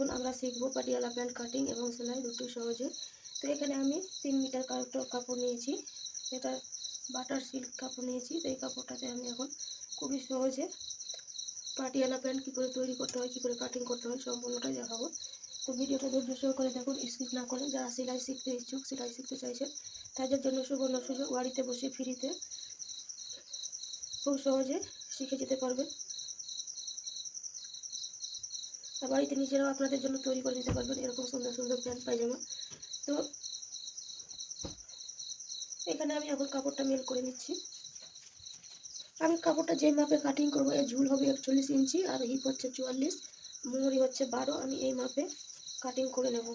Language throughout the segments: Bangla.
এখন আমরা শিখব পাটিয়ালা প্যান্ট কাটিং এবং সেলাই দুটো সহজে। তো এখানে আমি তিন মিটার কাপড় নিয়েছি। এটা বাটার সিল্ক কাপড় নিয়েছি। তো এই কাপড়টাতে আমি এখন খুবই সহজে পাটিয়ালা প্যান্ট কী করে তৈরি করতে হয়, কী করে কাটিং করতে হয় সম্পূর্ণটাই দেখাবো। তো ভিডিওটা ধৈর্য সহ করে দেখুন, স্কিপ না করে যারা সেলাই শিখতে ইচ্ছুক, সেলাই শিখতে চাইছেন, তাদের জন্য সুবর্ণ সুযোগ। বাড়িতে বসে ফ্রিতে খুব সহজে শিখে যেতে পারবেন। বাড়িতে নিজেরাও আপনাদের জন্য তৈরি করে নিতে পারবেন। এরকম সুন্দর সুন্দর প্যান্ট, পায়জামা। তো এখানে আমি এখন কাপড়টা মেল করে নিচ্ছি। আমি কাপড়টা যে মাপে কাটিং করব, এর ঝুল হবে একচল্লিশ ইঞ্চি আর হিপ হচ্ছে চুয়াল্লিশ, মোহরি হচ্ছে বারো। আমি এই মাপে কাটিং করে নেব।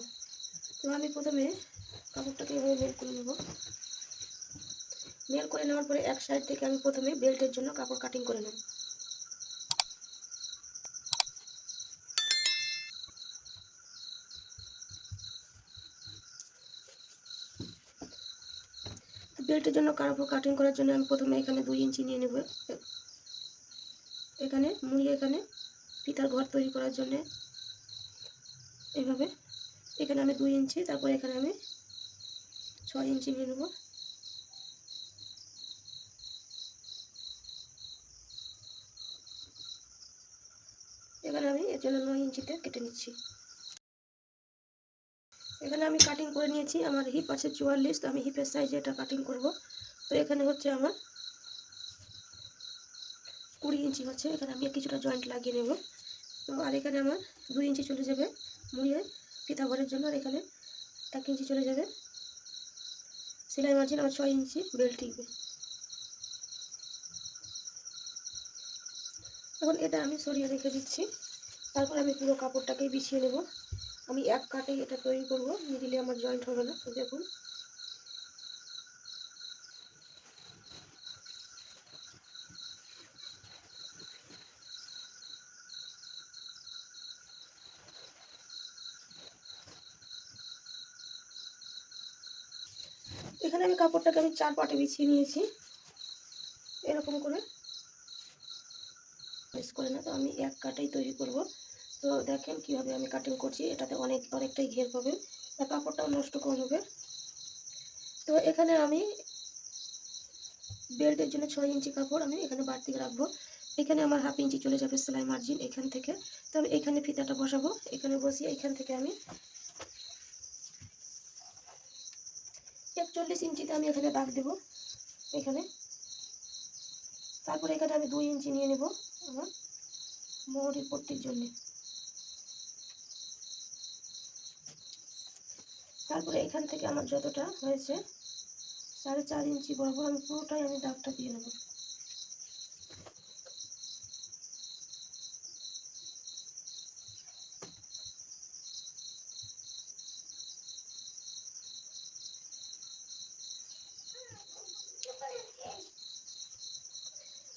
তো আমি প্রথমে কাপড়টাকে এভাবে মেল করে নেব। মেল করে নেওয়ার পরে এক সাইড থেকে আমি প্রথমে বেল্টের জন্য কাপড় কাটিং করে নেব। বেল্টের জন্য কাটিং করার জন্য আমি প্রথমে এখানে দুই ইঞ্চি নিয়ে নেব। এখানে মুড়িয়ে এখানে ফিতার ঘর তৈরি করার জন্য। এভাবে। এখানে আমি দুই ইঞ্চি, তারপরে এখানে আমি ছয় ইঞ্চি নিয়ে নেব। এখানে আমি এর জন্য নয় ইঞ্চিতে কেটে নিচ্ছি। এখানে আমি কাটিং করে নিয়েছি, আমার হিপ আছে চুয়াল্লিশ, তো আমি হিপের সাইজে এটা কাটিং করব। তো এখানে হচ্ছে আমার কুড়ি ইঞ্চি হচ্ছে, এখানে আমি কিছুটা জয়েন্ট লাগিয়ে নেব। তো আর এখানে আমার দুই ইঞ্চি চলে যাবে মুড়িয়ে ফিতা ভরের জন্য, আর এখানে এক ইঞ্চি চলে যাবে সেলাই মার্জিন আমার ছয় ইঞ্চি বেল্ট টিকবে। এখন এটা আমি সরিয়ে রেখে দিচ্ছি, তারপর আমি পুরো কাপড়টাকে বিছিয়ে নেব। আমি এক কাটেই এটা তৈরি করব মিডিলে আমার জয়েন্ট হবে না। দেখুন। এখানে আমি কাপড়টাকে আমি চার পাটে বিছিয়ে নিয়েছি। এরকম করে। মিস করে না তো আমি এক কাটাই তৈরি করব। তো দেখেন কীভাবে আমি কাটিং করছি, এটাতে অনেক, অনেকটাই ঘের পাবে কাপড়টাও নষ্ট কম হবে। তো এখানে আমি বেল্টের জন্য ছয় ইঞ্চি কাপড় আমি এখানে বাড়তি রাখব। এখানে আমার হাফ ইঞ্চি চলে যাবে সেলাই মার্জিন এখান থেকে। তো আমি এখানে ফিতাটা বসাবো, এখানে বসিয়ে এখান থেকে আমি একচল্লিশ ইঞ্চিতে আমি এখানে দাগ দেবো, এখানে। তারপরে এখানে আমি দুই ইঞ্চি নিয়ে নেব আমার মোহরির পট্টির জন্য। তারপরে এখান থেকে আমার যতটা হয়েছে, সাড়ে চার ইঞ্চি বরাবর আমি পুরোটাই আমি দাগটা দিয়ে নেব।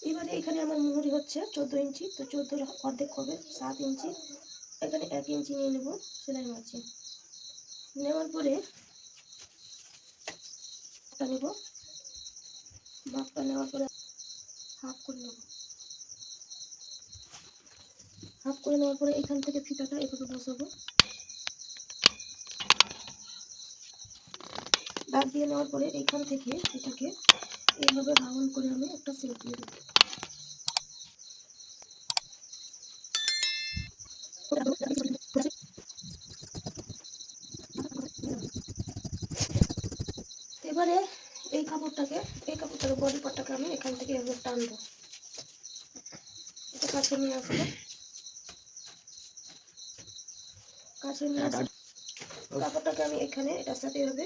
এবারে এখানে আমার মুহুরি হচ্ছে চোদ্দ ইঞ্চি, তো চোদ্দোর অর্ধেক হবে সাত ইঞ্চি। এখানে এক ইঞ্চি নিয়ে নেব সেলাই মার্জিন। নেওয়ার পরে নেব। মাপটা নেওয়ার পরে হাফ করে নেব। হাফ করে নেওয়ার পরে এখান থেকে ফিতাটা এভাবে বসাবো। দাগ দিয়ে নেওয়ার পরে এইখান থেকে এটাকে এইভাবে রাউন্ড করে আমি একটা সেট দিয়ে দেবো। এবারে এই কাপড়টাকে এই কাপড়টাকে বডি পার্টটাকে আমি এখান থেকে এভাবে টানবো। এটা কাছে নিয়ে আসব। কাছে নিয়ে আসব। কাপড়টাকে আমি এখানে, এটার সাথে এভাবে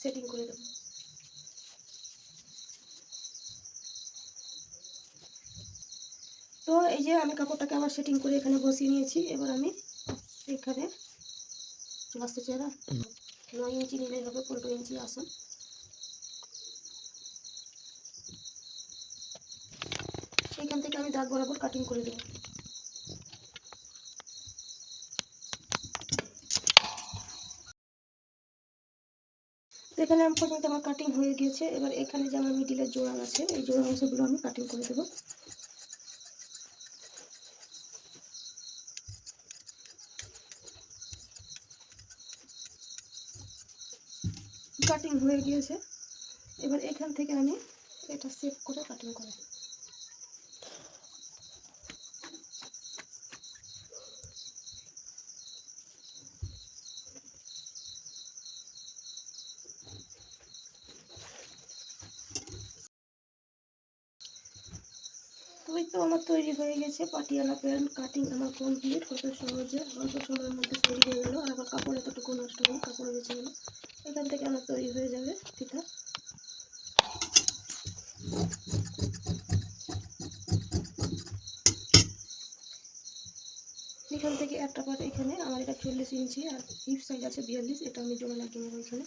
সেটিং করে দেবো। তো এই যে আমি কাপড়টাকে আবার সেটিং করে এখানে বসিয়ে নিয়েছি, এবার আমি এখানে আসতে চেহারা নয় ইঞ্চি নিলেই হবে, পনেরো ইঞ্চি আসন এখান থেকে আমি দাগ বরাবর কাটিং করে দেবো। এখানে আমি পর্যন্ত আমার কাটিং হয়ে গিয়েছে। এবার এখানে যে আমার মিডিলের জোড়া আছে, এই জোড়া অংশগুলো আমি কাটিং করে দেবো। কাটিং হয়ে গিয়েছে। এবার এখান থেকে আমি এটা সেভ করে কাটিং করে হয়ে গেছে, পাটিয়ালা প্যান্ট, কাটিং আমার কমপ্লিট কত সহজে, অল্প সময়ের মধ্যে তৈরি হয়ে গেলো। আর আমার কাপড় এতটুকু নষ্ট নেই কাপড় বেঁচে গেলো এখান থেকে আমার তৈরি হয়ে যাবে ফিতা। এখান থেকে একটা পাট এখানে, আমার এটা চল্লিশ ইঞ্চি আর হিপ সাইজ আছে বিয়াল্লিশ, এটা আমি জমা লাগিয়ে এখানে।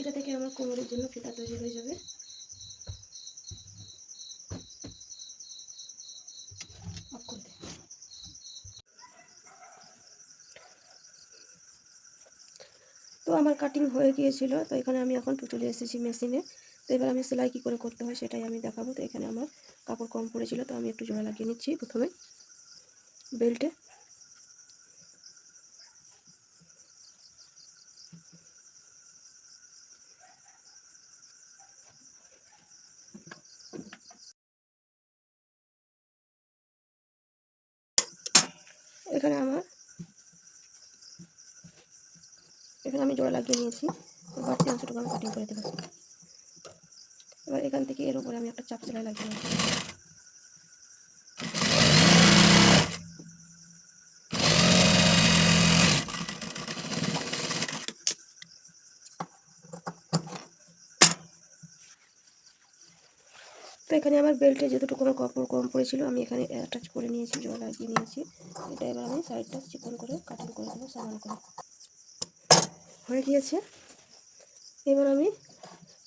এটা থেকে আমার কোমরের জন্য ফিতা তৈরি হয়ে যাবে অফ করে দে। তো আমার কাটিং হয়ে গিয়েছিল, তো এখানে আমি এখন চলে এসেছি মেশিনে তো এবার আমি সেলাই কী করে করতে হয় সেটাই আমি দেখাবো। তো এখানে আমার কাপড় কম পড়েছিল, তো আমি একটু জোড়া লাগিয়ে নিচ্ছি প্রথমে বেল্টে এখানে আমার এখানে আমি জোড়া লাগিয়ে নিয়েছি। বাড়তি অংশটুকু আমি কাটিং করে দেবো। এবার এখান থেকে এর উপরে আমি একটা চাপ সেলাই লাগিয়ে নেব তো এখানে আমার বেল্টে যতটুকু আমার কাপড় কম পড়েছিল, আমি এখানে অ্যাটাচ করে নিয়েছি, জল লাগিয়ে নিয়েছি। এটা এবার আমি সাইডটা চিকন করে কাটিং করে দেবো সামান করে। হয়ে গিয়েছে। এবার আমি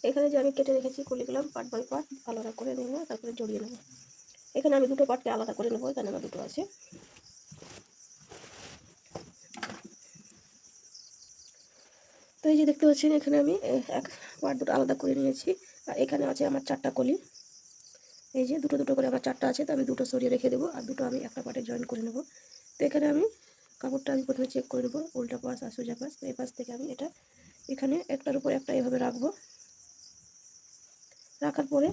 এখানে যে আমি কেটে রেখেছি কুলিগুলাম পার্ট বাই পার্ট আলাদা করে নেব, তারপরে জড়িয়ে নেব। এখানে আমি দুটো পার্টকে আলাদা করে নেব, এখানে আমার দুটো আছে। তো এই যে দেখতে পাচ্ছেন, এখানে আমি এক পার্ট দুটো আলাদা করে নিয়েছি, আর এখানে আছে আমার চারটা কলি। এই যে দুটো দুটো করে আমার চারটা আছে, তো আমি দুটো সরিয়ে রেখে দেবো, আর দুটো আমি একটা পার্টে জয়েন করে নেব। তো এখানে আমি কাপড়টা আমি প্রথমে চেক করে নেব, উল্টা পাশ আর সোজা পাশ এই পাশ থেকে আমি এটা এখানে একটার উপর একটা এভাবে রাখব। রাখার পরে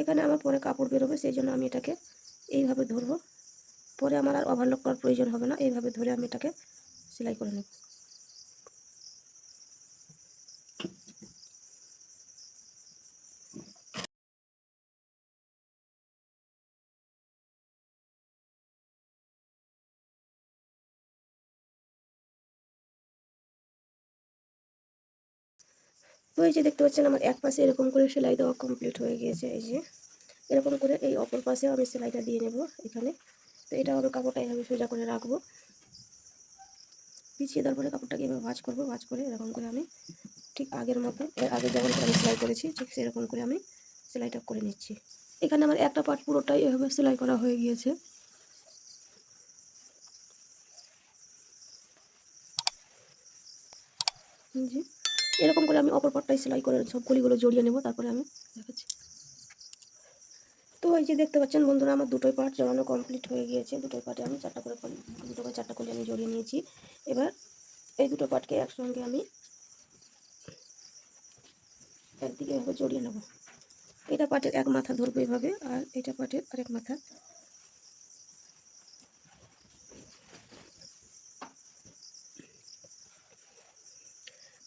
এখানে আমার পরে কাপড় বেরোবে, সেই জন্য আমি এটাকে এইভাবে ধরবো। পরে আমার আর ওভারলক করার প্রয়োজন হবে না, এইভাবে ধরে আমি এটাকে সেলাই করে নেব। তো এই যে দেখতে পাচ্ছেন, আমার এক পাশে এরকম করে সেলাই দেওয়া কমপ্লিট হয়ে গিয়েছে, এই যে। এরকম করে এই অপর পাশেও আমি সেলাইটা দিয়ে নেব এখানে। তো এটা আমি কাপড়টা এইভাবে সোজা করে রাখব। পিছিয়ে দেওয়ার পরে কাপড়টাকে এভাবে ভাজ করব, ভাজ করে এরকম করে আমি ঠিক আগের মতো আগে যেমন আমি সেলাই করেছি, ঠিক সেরকম করে আমি সেলাইটা করে নিচ্ছি। এখানে আমার একটা পার্ট পুরোটাই এভাবে সেলাই করা হয়ে গিয়েছে। যে। এরকম করে আমি অপর পাটটাই সেলাই করে সব কলিগুলো জড়িয়ে নেব, তারপরে আমি দেখাচ্ছি। তো এই যে দেখতে পাচ্ছেন বন্ধুরা, আমার দুটোই পার্ট জড়ানো কমপ্লিট হয়ে গিয়েছে। দুটোই পার্টে আমি চারটা করে দুটো করে চারটা কলি আমি জড়িয়ে নিয়েছি। এবার এই দুটো পার্টকে একসঙ্গে আমি একদিকে এভাবে জড়িয়ে নেব। এটা পাটের এক মাথা ধরবো এভাবে, আর এটা পাটের আরেক মাথা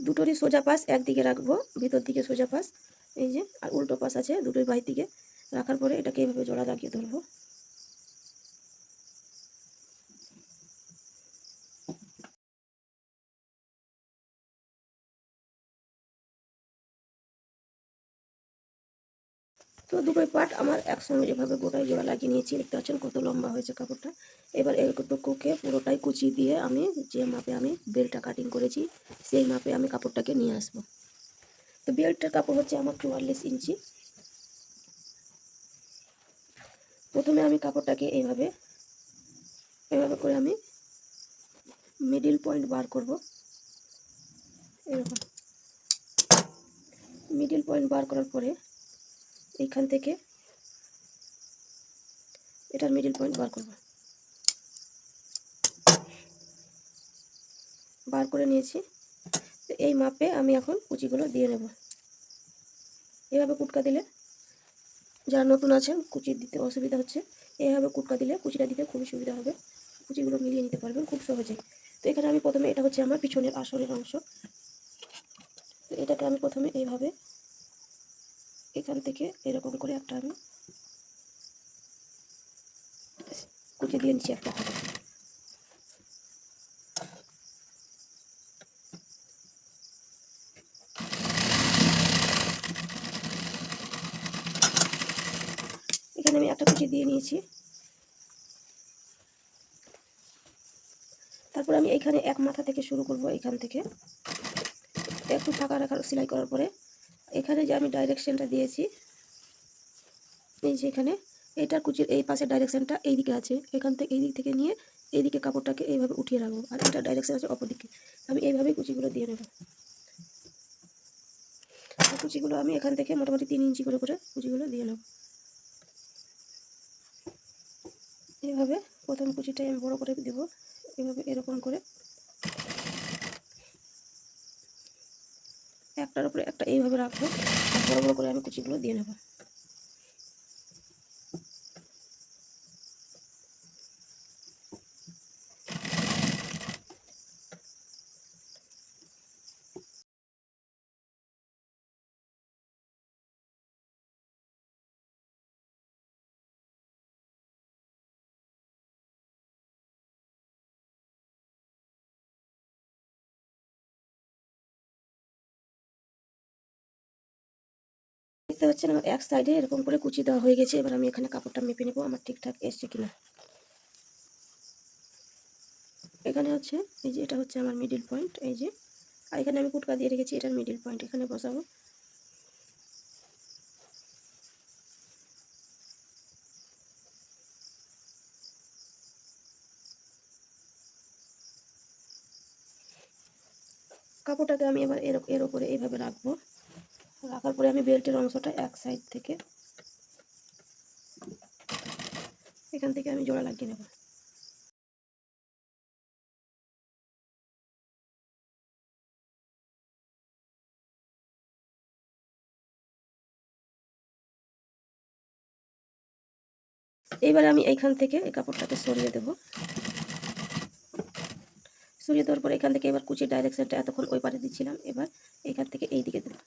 দুটোরই সোজা পাশ, একদিকে রাখব, ভিতর দিকে সোজা পাশ, এই যে, আর উল্টো পাশ আছে দুটোই বাইর দিকে। রাখার পরে এটাকে এইভাবে জোড়া লাগিয়ে ধরবো। তো দুটোই পার্ট আমার একসঙ্গে এভাবে গোটায় জোড়া লাগিয়ে নিয়েছি, দেখতে পাচ্ছেন কত লম্বা হয়েছে কাপড়টা। এবার এইটুকুকে পুরোটাই কুচি দিয়ে আমি যে মাপে আমি বেল্টটা কাটিং করেছি, সেই মাপে আমি কাপড়টাকে নিয়ে আসব। তো বেল্টের কাপড় হচ্ছে আমার চুয়াল্লিশ ইঞ্চি। প্রথমে আমি কাপড়টাকে এইভাবে এভাবে করে আমি মিডিল পয়েন্ট বার করব। এরকম মিডিল পয়েন্ট বার করার পরে এইখান থেকে এটার মিডিল পয়েন্ট বার করব। বার করে নিয়েছি। এই মাপে আমি এখন কুচিগুলো দিয়ে নেব। এভাবে কুটকা দিলে যারা নতুন আছেন, কুচি দিতে অসুবিধা হচ্ছে এইভাবে কুটকা দিলে কুচিটা দিতে খুবই সুবিধা হবে। কুচিগুলো মিলিয়ে নিতে পারবেন খুব সহজে তো এখানে আমি প্রথমে এটা হচ্ছে আমার পিছনের আসরের অংশ। তো এটাকে আমি প্রথমে এইভাবে এখান থেকে এরকম করে একটা আমি কুচি দিয়ে নিচ্ছি একটা এখানে আমি একটা কুচি দিয়ে নিয়েছি। তারপর আমি এখানে এক মাথা থেকে শুরু করব এখান থেকে। একটু ফাঁকা রাখার, সেলাই করার পরে এখানে যে আমি ডাইরেকশনটা দিয়েছি, এই যে এখানে এটার কুচির এই পাশের ডাইরেকশনটা এই দিকে আছে, এখান থেকে এই দিক থেকে নিয়ে এইদিকে কাপড়টাকে এইভাবে উঠিয়ে রাখব, আর এটা ডাইরেকশন আছে অপর দিকে আমি এইভাবেই কুচিগুলো দিয়ে নেব। কুচিগুলো আমি এখান থেকে মোটামুটি তিন ইঞ্চি করে করে কুচিগুলো দিয়ে নেব। এইভাবে প্রথম কুচিটাই আমি বড় করে দেবো এভাবে এরকম করে একটার উপরে একটা এইভাবে রাখব। বড়ো বড় করে আমি কুচিগুলো দিয়ে নেব। দেখতে পাচ্ছেন, আমার এক সাইডে এরকম করে কুচি দেওয়া হয়ে গেছে। এবার আমি এখানে কাপড়টা মেপে নেব, আমার ঠিকঠাক এসছে কিনা। এখানে হচ্ছে, এই যে এটা হচ্ছে আমার মিডিল পয়েন্ট এই যে। আর এখানে আমি কুটকা দিয়ে রেখেছি, এটার মিডিল পয়েন্ট এখানে বসাবো। কাপড়টাকে আমি এবার এর এর উপরে এইভাবে রাখব। রাখার পরে আমি বেল্টের অংশটা এক সাইড থেকে এখান থেকে আমি জোড়া লাগিয়ে নেব। এইবার আমি এইখান থেকে এই কাপড়টাকে সরিয়ে দেব। সরিয়ে দেওয়ার পরে এখান থেকে এবার কুচির ডাইরেকশনটা এতক্ষণ ওই পারে দিচ্ছিলাম। এবার এখান থেকে এই দিকে দেবো।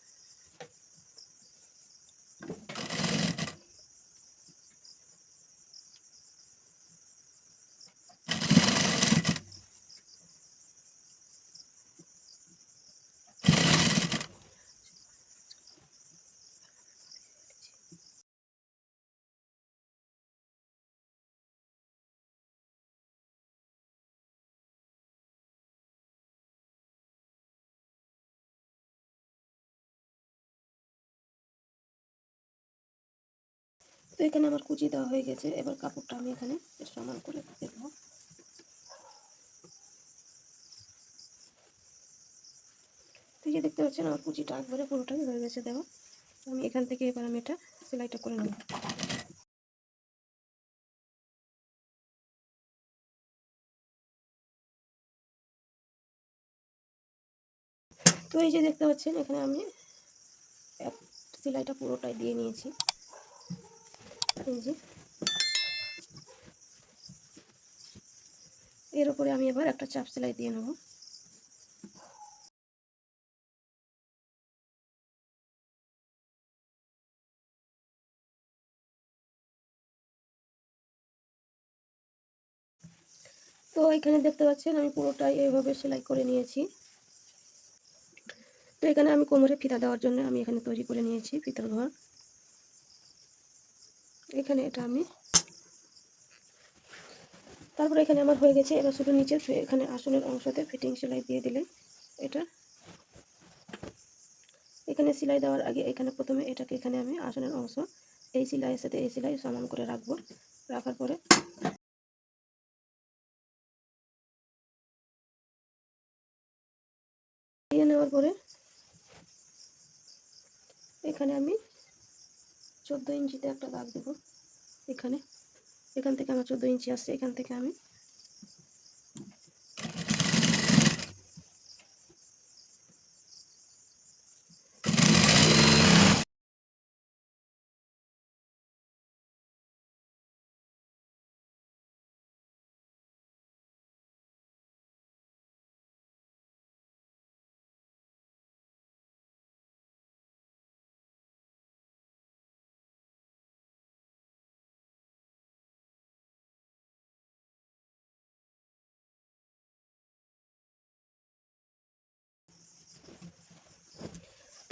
তো এখানে আমার কুচি দেওয়া হয়ে গেছে। এবার কাপড়টা আমি এখানে সমান করে দেবো তো যে দেখতে পাচ্ছেন, আমার কুচিটা একবারে পুরোটাই হয়ে গেছে দেওয়া। আমি এখান থেকে এবার আমি এটা সেলাইটা করে নেব। তো এই যে দেখতে পাচ্ছেন, এখানে আমি সেলাইটা পুরোটাই দিয়ে নিয়েছি। এর উপরে আমি এবার একটা চাপ সেলাই দিয়ে নেব। তো এখানে দেখতে পাচ্ছেন, আমি পুরোটাই এইভাবে সেলাই করে নিয়েছি। তো এখানে আমি কোমরে ফিতা দেওয়ার জন্য আমি এখানে তৈরি করে নিয়েছি ফিতার ঘর। এখানে এটা আমি। তারপরে এখানে আমার হয়ে গেছে, এবার শুধু নিচে এখানে আসনের অংশতে ফিটিং সেলাই দিয়ে দিলে এটা। এখানে সেলাই দেওয়ার আগে এখানে প্রথমে এটাকে এখানে আমি আসনের অংশ, এই সেলাইয়ের সাথে এই সেলাই সমান করে রাখব। রাখার পরে নেওয়ার পরে এখানে আমি চোদ্দ ইঞ্চিতে একটা দাগ দেবো এখানে। এখান থেকে আমার চোদ্দ ইঞ্চি আসছে, এখান থেকে আমি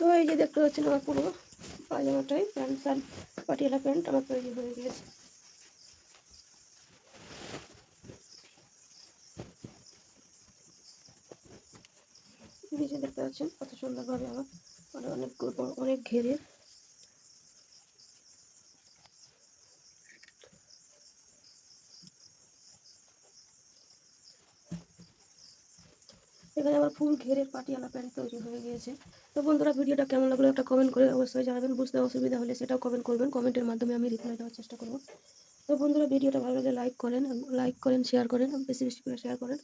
তো এই যে দেখতে পাচ্ছেন আমার পুরো পায়জামাটাই প্যান্ট শার্ট, পাটিয়ালা প্যান্ট আমার তৈরি হয়ে গেছে। দেখতে পাচ্ছেন, কত সুন্দরভাবে আমার মানে অনেক অনেক ঘেরে এখানে আমার ফুল ঘেরের পাটিয়ালা প্যান্ট তৈরি হয়ে গিয়েছে। তো বন্ধুরা, ভিডিওটা কেমন লাগল একটা কমেন্ট করে অবশ্যই জানাবেন। বুঝতে অসুবিধা হলে সেটাও কমেন্ট করবেন। কমেন্টের মাধ্যমে আমি রিপ্লাই দেওয়ার চেষ্টা করব। তো বন্ধুরা, ভিডিওটা ভালো লাগে লাইক করেন লাইক করেন শেয়ার করেন, বেশি বেশি করে শেয়ার করেন।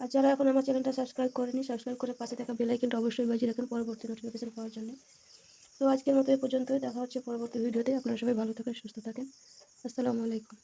আর যারা এখন আমার চ্যানেলটা সাবস্ক্রাইব করেনি সাবস্ক্রাইব করে পাশে থাকা বেলাইকনটা অবশ্যই বাজিয়ে রাখেন পরবর্তী নোটিফিকেশন পাওয়ার জন্য। তো আজকের মতো এই পর্যন্তই। দেখা হচ্ছে পরবর্তী ভিডিওতে। আপনারা সবাই ভালো থাকেন, সুস্থ থাকেন। আসসালামু আলাইকুম।